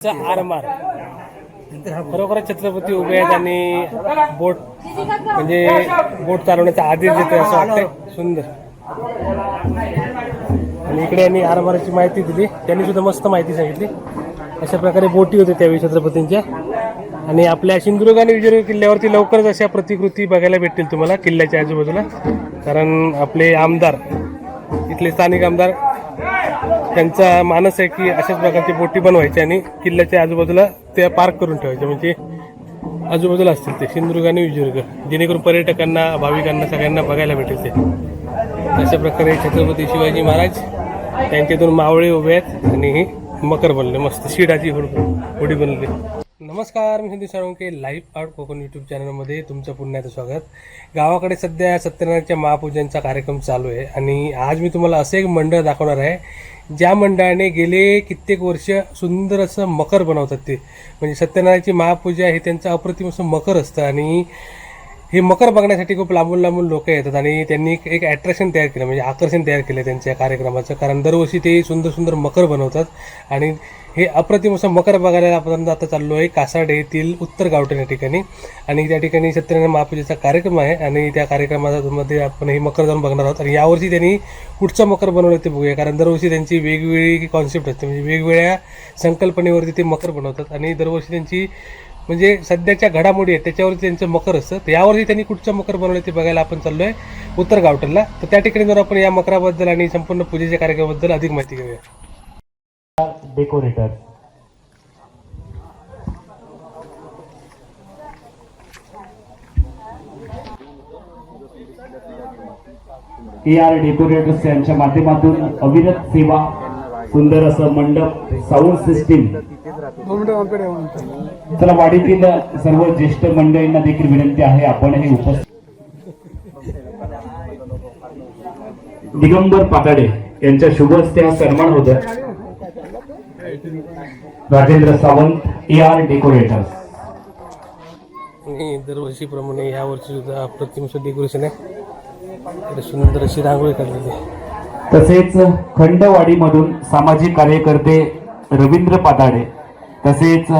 आरमार. खरोखर छत्रपती उभे आहेत आणि बोट म्हणजे बोट चालवण्याचा आदेश देते असं वाटतंय. सुंदर. आणि इकडे यांनी आरमाराची माहिती दिली. त्यांनी सुद्धा मस्त माहिती सांगितली. अशा प्रकारे बोटी होते त्यावेळी छत्रपतींच्या. आणि आपल्या सिंधुदुर्ग आणि विजयदुर्ग किल्ल्यावरती लवकरच अशा प्रतिकृती बघायला भेटतील तुम्हाला किल्ल्याच्या आजूबाजूला. कारण आपले आमदार इथले स्थानिक आमदार त्यांचा मानस आहे की अशाच प्रकारची बोटी बनवायची आणि किल्ल्याच्या आजूबाजूला त्या पार्क करून ठेवायच्या. म्हणजे आजूबाजूला असतील ते सिंधुदुर्ग आणि विजयदुर्ग जेणेकरून पर्यटकांना भाविकांना सगळ्यांना बघायला भेटेल ते. अशा प्रकारे छत्रपती शिवाजी महाराज त्यांचे दोन मावळे उभे आहेत आणि हे मकर बनले मस्त शिडाची होड- होडी बनली. नमस्कार मी Hindu Salunke live art Konkan YouTube चॅनलमध्ये तुमचं पुन्हा एकदा स्वागत. गावाकडे सध्या सत्यनारायणच्या महापूजनचा कार्यक्रम चालू आहे आणि आज मी तुम्हाला असं एक मंडळ दाखवणार आहे ज्या मंडळाने गेले कित्येक वर्ष सुंदर असं मकर बनवतात ते. म्हणजे सत्यनारायणची महापूजा हे त्यांचं अप्रतिम असं मकर असतं आणि हे मकर बघण्यासाठी खूप लांबून लांबून लोक येतात आणि त्यांनी एक- एक अट्रॅक्शन तयार केलं म्हणजे आकर्षण तयार केलं त्यांच्या कार्यक्रमाचं. कारण दरवर्षी ते सुंदर सुंदर मकर बनवतात आणि हे अप्रतिम असं मकर बघायला आपण आता चाललो आहे कासाड येथील उत्तर गावठण या ठिकाणी. आणि त्या ठिकाणी सत्यनारायण महापूजेचा कार्यक्रम आहे आणि त्या कार्यक्रमामध्ये आपण हे मकर जाऊन बघणार आहोत. आणि यावर्षी त्यांनी कुठचं मकर बनवलं ते बघूया कारण दरवर्षी त्यांची वेगवेगळी कॉन्सेप्ट असते. म्हणजे वेगवेगळ्या संकल्पनेवरती ते मकर बनवतात आणि दरवर्षी त्यांची म्हणजे सध्याच्या घडामोडी आहेत त्याच्यावरती त्यांचं मकर असतं. तर यावर्षी त्यांनी कुठचं मकर बनवलं ते बघायला आपण चाललोय उत्तर गावठणला तर त्या ठिकाणी जर आपण या मकराबद्दल आणि संपूर्ण पूजेच्या कार्यक्रमाबद्दल अधिक माहिती घेऊया. डेकोरेटर ए आर डेकोरेटर्स यांच्या माध्यमातून अविरत सेवा सुंदर असं मंडप साऊंड सिस्टीम चला वाडीतील सर्व ज्येष्ठ मंडळींना देखील विनंती आहे आपण हे उपस्थित दिगंबर पाताडे यांच्या शुभ हस्ते हा सन्मान होत Rajendra Sawant A R decorators दरवर्षीप्रमाणे या वर्षी सुद्धा असं डेकोरेशन आहे. सुंदर अशी रांगोळी काढलेली तसेच खंडवाडीमधून सामाजिक कार्यकर्ते रवींद्र पाताडे तसेच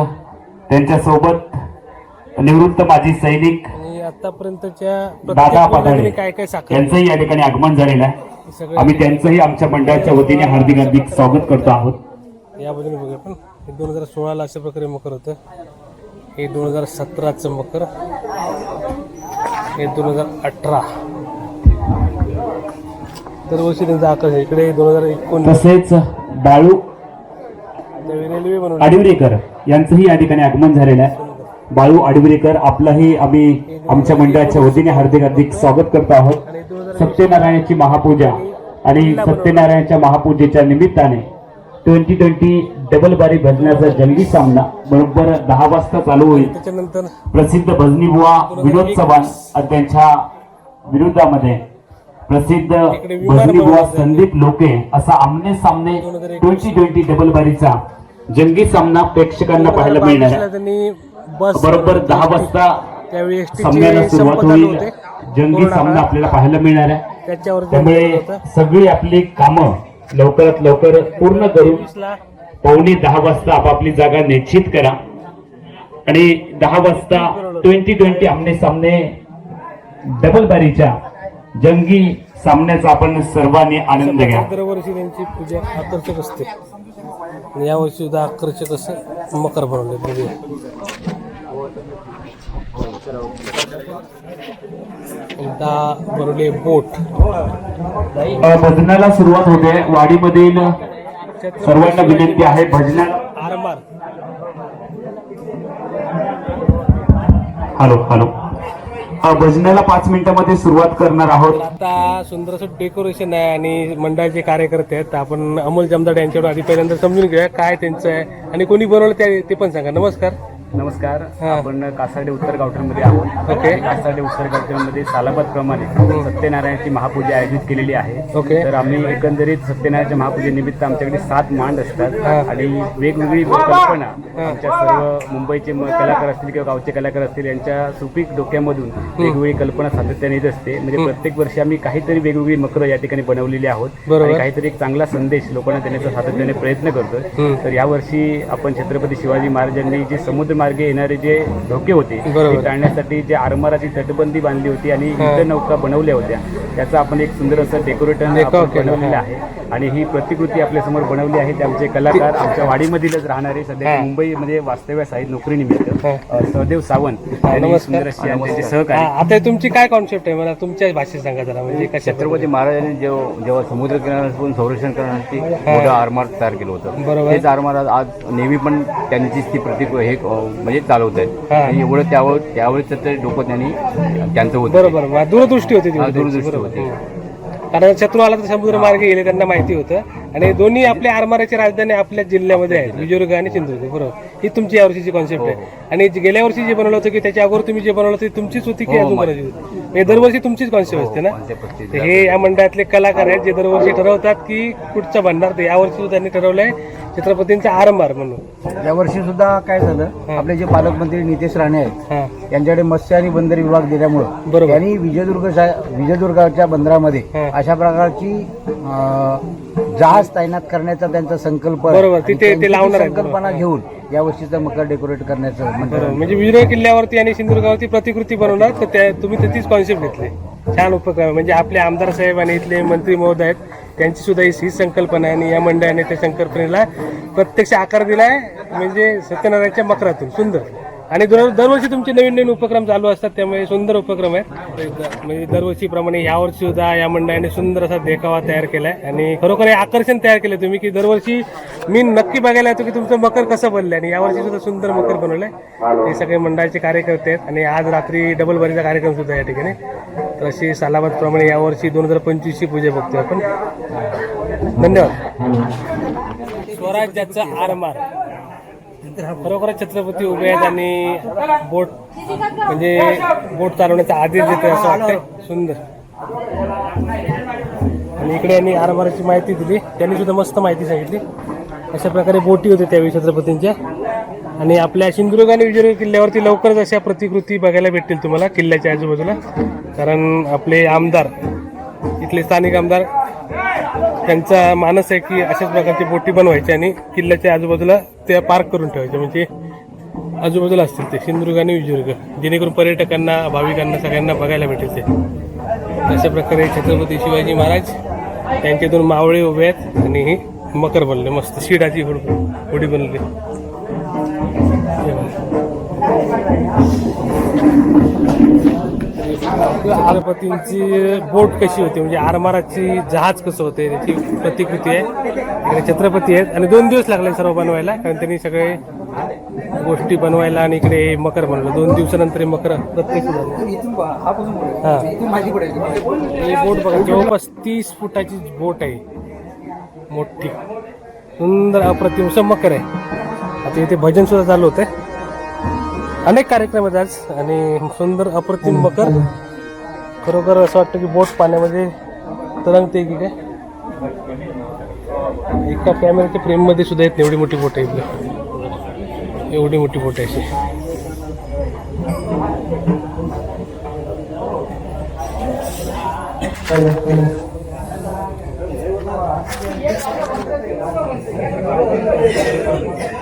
त्यांच्यासोबत निवृत्त माजी सैनिक दादा यांचंही या ठिकाणी आगमन झालेलं आहे. सगळं आम्ही त्यांचंही आमच्या मंडळाच्या वतीने हार्दिक हार्दिक स्वागत करतो आहोत. या बाजूने बघूया पण हे दोन हजार सोळाला अशा प्रकारे मकर होतं. हे दोन हजार सतराचं मकर. हे दोन हजार अठरा. दरवर्षी त्यांचा आकर्षण. इकडे दोन हजार एकोणीस. तसेच बाळू आडिवरेकर यांचंही या ठिकाणी आगमन झालेलं आहे. बाळू आडिवरेकर आपलंही आम्ही आमच्या मंडळाच्या वतीने हार्दिक हार्दिक स्वागत करतो आहोत. सत्यनारायणाची महापूजा आणि सत्यनारायणच्या महापूजेच्या निमित्ताने ट्वेंटी ट्वेंटी डबल बारी भजनाचा जंगी सामना बरोबर दहा वाजता चालू होईल. त्याच्यानंतर प्रसिद्ध भजनी बुवा विनोद चव्हाण त्यांच्या विरुद्धामध्ये प्रसिद्ध भजनी बुवा संदीप लोके असा आमने सामने ट्वेंटी ट्वेंटी डबल बारीचा जंगी सामना प्रेक्षकांना पाहायला मिळणार आहे. त्यांनी बस बरोबर दहा वाजता त्यावेळी सामन्याला सुरुवात होईल. जंगी सामना आपल्याला पाहायला मिळणार आहे. त्याच्यावर त्यामुळे सगळी आपली कामं लवकरात लवकर पूर्ण करून पावणे दहा वाजता आपापली जागा निश्चित करा. आणि दहा वाजता ट्वेंटी ट्वेंटी आमने सामने डबल बारीच्या जंगी सामन्याचा आपण सर्वांनी आनंद घ्या. दरवर्षी त्यांची पूजा आकर्षक असते. आणि यावर्षी सुद्धा आकर्षक असं मकर बनवले बघूया. एकदा बनवले बोट. भजनाला सुरुवात होते. वाडीमधील सर्वांना विनंती आहे भजना आरमार. Hello hello. भजनाला पाच मिनिटांमध्ये सुरुवात करणार आहोत. आता सुंदर असं डेकोरेशन आहे आणि मंडळाचे कार्यकर्ते आहेत आपण अमोल जमदाड यांच्याकडून आधी पहिल्यांदा समजून घेऊया काय त्यांचं आहे आणि कोणी बनवलं ते ते पण सांगा. नमस्कार. नमस्कार. आपण कासार्डे उत्तर गावठणमध्ये आहोत ओके. कासार्डे उत्तर गावठणमध्ये सालाबाद प्रमाणे सत्यनारायणाची महापूजा आयोजित केलेली आहे ओके. तर आम्ही एकंदरीत सत्यनारायणच्या महापूजेनिमित्त आमच्याकडे सात मांड असतात. आणि वेगवेगळी कल्पना. आमच्या सर्व मुंबईचे कलाकार असतील किंवा गावचे कलाकार असतील यांच्या सुपीक डोक्यामधून वेगवेगळी कल्पना सातत्याने येत असते म्हणजे प्रत्येक वर्षी आम्ही काहीतरी वेगवेगळी मकर या ठिकाणी बनवलेली आहोत. आणि काहीतरी एक चांगला संदेश लोकांना देण्याचा सातत्याने प्रयत्न करतोय. तर यावर्षी आपण छत्रपती शिवाजी महाराजांनी जे समुद्रमार्गे येणारे जे धोके होते. ते टाळण्यासाठी जे आरमाराची तटबंदी बांधली होती आणि. युद्ध नौका बनवल्या होत्या त्याचं आपण एक सुंदर असं केला, बनवलेलं. आहे आणि ही प्रतिकृती आपल्यासमोर बनवली आहे ते आमचे कलाकार आमच्या वाडीमधीलच राहणारे सध्या. मुंबईमध्ये वास्तव्यास आहेत नोकरीनिमित्त सहदेव सावंत यांनी. सुंदर अशी त्यांचे सहकारी. आता तुमची काय कॉन्सेप्ट आहे? मला तुमच्या भाषेत सांगा जरा म्हणजे कशा छत्रपती महाराजांनी जेव्हा जेव्हा समुद्र किनाऱ्यापासून संरक्षण करण्यासाठी मोठं आरमार तयार केलं होतं. बरोबर. तेच आरमार आज- आज नेहमी पण त्यांचीच ती प्रतीक हे म्हणजे चालवत आहेत. आणि एवढं त्यावर त्यावेळेस तर ते डोकं त्यांनी त्यांचं होतं. बरोबर. दूरदृष्टी होती ती दूरदृष्टी. होती. कारण शत्रू आला तर समुद्र मार्गे गेले त्यांना माहिती होतं. आणि दोन्ही आपल्या आरमाराची राजधानी आपल्या जिल्ह्यामध्ये आहेत. विजयदुर्ग आणि सिंधुदुर्ग बरोबर. ही तुमची यावर्षीची कॉन्सेप्ट आहे. आणि जे गेल्या वर्षी जे बनवलं होतं की त्याच्या अगोदर तुम्ही जे बनवलं होतं ते तुमचीच होती की अजून कोणाची होती? म्हणजे दरवर्षी तुमचीच कॉन्सेप्ट असते ना? हे या मंडळातले कलाकार आहेत जे दरवर्षी ठरवतात की कुठचं बनणार ते. यावर्षी सुद्धा त्यांनी ठरवलंय छत्रपतींचा आरंभार म्हणून. यावर्षी सुद्धा काय झालं आपले जे पालकमंत्री नितेश राणे आहेत हा. यांच्याकडे मत्स्य आणि बंदर विभाग दिल्यामुळं बरोबर. त्यांनी विजयदुर्ग विजयदुर्गाच्या बंदरामध्ये हा. अशा प्रकारची अं, जहाज तैनात करण्याचा त्यांचा संकल्प आहे. बरोबर. आणि तिथे- ते त्यांची ती लावणार आहेत. संकल्पना घेऊन या वर्षीचं मकर डेकोरेट करण्याचं बरोबर म्हणजे विजय किल्ल्यावरती आणि सिंधुदुर्गावरती प्रतिकृती बनवणार तर त्या तुम्ही त्याचीच कॉन्सेप्ट घेतले छान उपक्रम आहे. म्हणजे आपले आमदार साहेब आणि इथले मंत्री महोदय आहेत त्यांची सुद्धा ही ही संकल्पना आहे आणि या मंडळाने त्या संकल्पनेला प्रत्यक्ष आकार दिलाय म्हणजे सत्यनारायणच्या मकरातून सुंदर आणि दर दरवर्षी तुमचे नवीन नवीन उपक्रम चालू असतात त्यामुळे सुंदर उपक्रम आहेत. म्हणजे दरवर्षीप्रमाणे यावर्षी सुद्धा या मंडळाने सुंदर असा देखावा तयार केलाय. आणि खरोखर हे आकर्षण तयार केलं तुम्ही की दरवर्षी मी नक्की बघायला येतो की तुमचं मकर कसं बनलंय. आणि यावर्षी सुद्धा सुंदर मकर बनवलंय. हे सगळे मंडळाचे कार्यकर्ते आहेत. आणि आज रात्री डबल बरीचा कार्यक्रम सुद्धा या ठिकाणी. तर अशी सालाबाद प्रमाणे यावर्षी दोन हजार पंचवीसची पूजा बघतोय आपण. धन्यवाद. स्वराज्याचा आरमार. खरोखरच छत्रपती उभे आहेत आणि बोट म्हणजे बोट चालवण्याचा आदेश देतोय असं वाटतंय. सुंदर. आणि इकडे यांनी आरमाराची माहिती दिली. त्यांनी सुद्धा मस्त माहिती सांगितली. अशा प्रकारे बोटी होते त्यावेळी छत्रपतींच्या. आणि आपल्या सिंधुदुर्ग आणि विजयदुर्ग किल्ल्यावरती लवकरच अशा प्रतिकृती बघायला भेटतील तुम्हाला किल्ल्याच्या आजूबाजूला. कारण आपले आमदार इथले स्थानिक आमदार त्यांचा मानस आहे की अशाच प्रकारची बोटी बनवायची आणि किल्ल्याच्या आजूबाजूला त्या पार्क करून ठेवायच्या. म्हणजे आजूबाजूला असतील ते सिंधुदुर्ग आणि विजयदुर्ग जेणेकरून पर्यटकांना भाविकांना सगळ्यांना बघायला भेटेल ते. अशा प्रकारे छत्रपती शिवाजी महाराज त्यांचे दोन मावळे उभे आहेत आणि हे मकर बनले मस्त शिडाची होड- होडी बनली. छत्रपतींची बोट कशी होती? म्हणजे आरमाराची जहाज कसं होते? त्याची प्रतिकृती आहे. इकडे छत्रपती आहेत. आणि दोन दिवस लागले सर्व बनवायला कारण त्यांनी सगळे गोष्टी बनवायला आणि इकडे हे मकर बनवलं. दोन दिवसानंतर मकर प्रत्येक हां हा. ही बोट बघा जवळपास तीस फुटाची बोट आहे. मोठी. सुंदर अप्रतिम. असं मकर आहे. आता इथे भजन सुद्धा चालू होतं अनेक कार्यक्रम आहेत आज आणि सुंदर अप्रतिम मकर खरोखर असं वाटतं की बोट पाण्यामध्ये तरंगते की काय? एका कॅमेऱ्याच्या फ्रेममध्ये सुद्धा येत एवढी मोठी बोट आहे एवढी मोठी बोट आहे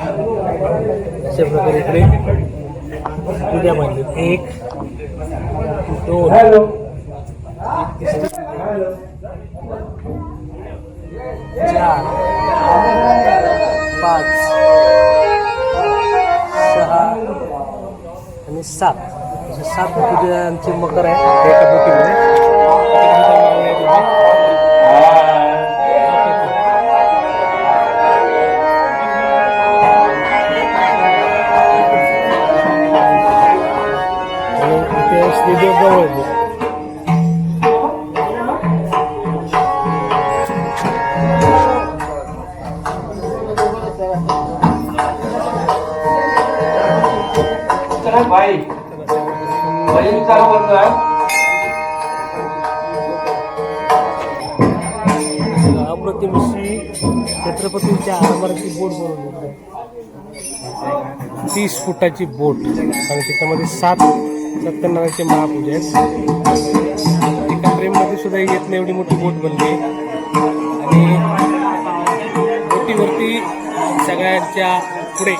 अशा प्रकारे इकडे उद्या बांधले एक दोन. चार पाच सहा आणि सात. सात पूजांची मकर आहे. एका बोटीमध्ये. इथे श्रीदेव जवळ आहे. अप्रतिम श्री छत्रपतींच्या आरमाराची बोट बनवली तीस फुटाची बोट. आणि त्याच्यामध्ये सात सत्यनारायणचे महापूजा आहेत. एका फ्रेममध्ये सुद्धा येत नाही एवढी मोठी बोट बनली आणि बोटीवरती सगळ्यांच्या पुढे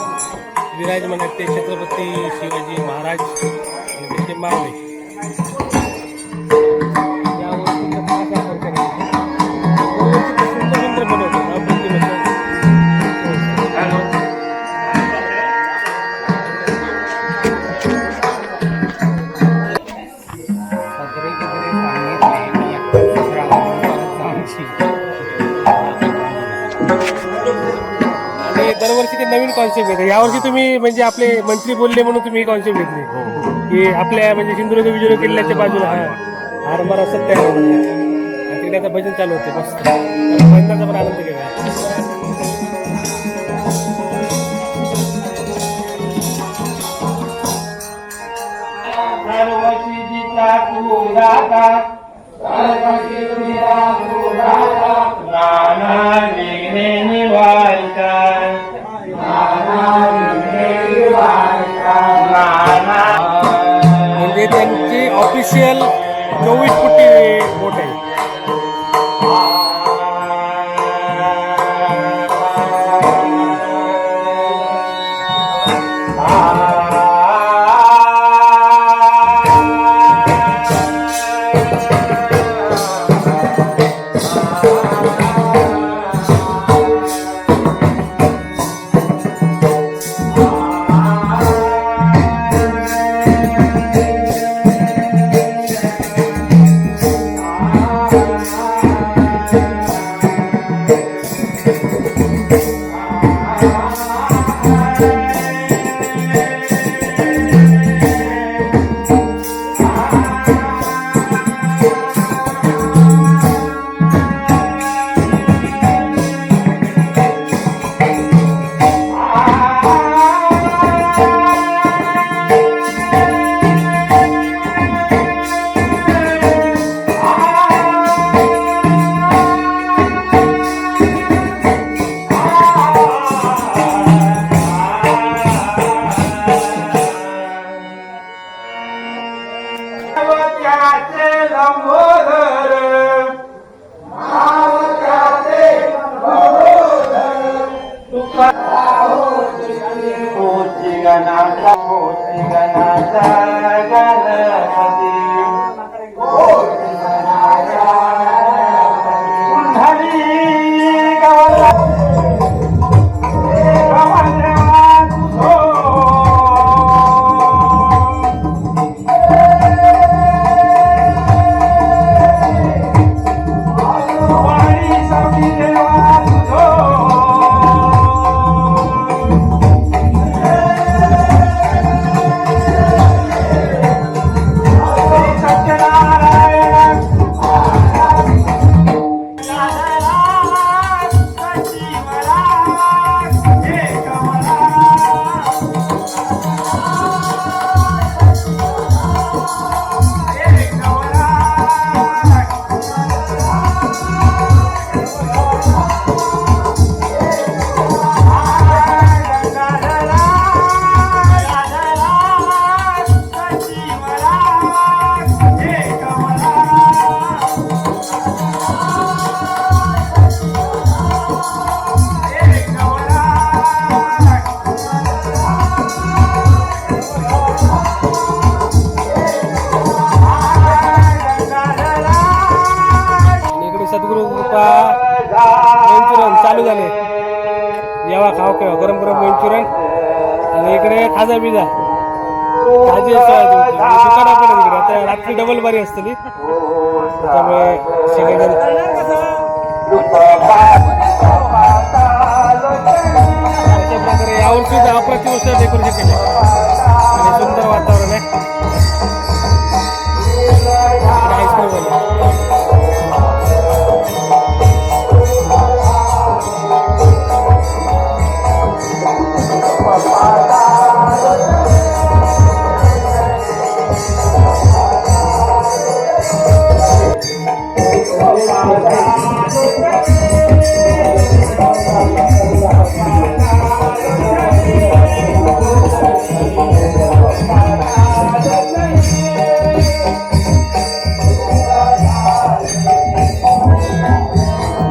विराजमान आहेत ते छत्रपती शिवाजी महाराज आणि त्याचे मावळे कॉन्सेप्ट येते यावर्षी तुम्ही म्हणजे आपले मंत्री बोलले म्हणून तुम्ही ही कॉन्सेप्ट घेतली. की आपल्या म्हणजे सिंधुदुर्ग विजय किल्ल्याच्या बाजूला. हा. आरमार असं तयार होणार आणि तिकडे आता भजन चालू होते मस्त. भजनाचा पण आनंद घेऊया म्हणजे आणि इकडे खाजा बिजा. खाजी सुकाडा आता रात्री डबल बारी असतली. त्यामुळे अशा डेकोरेशन आणि सुंदर वातावरण आहे.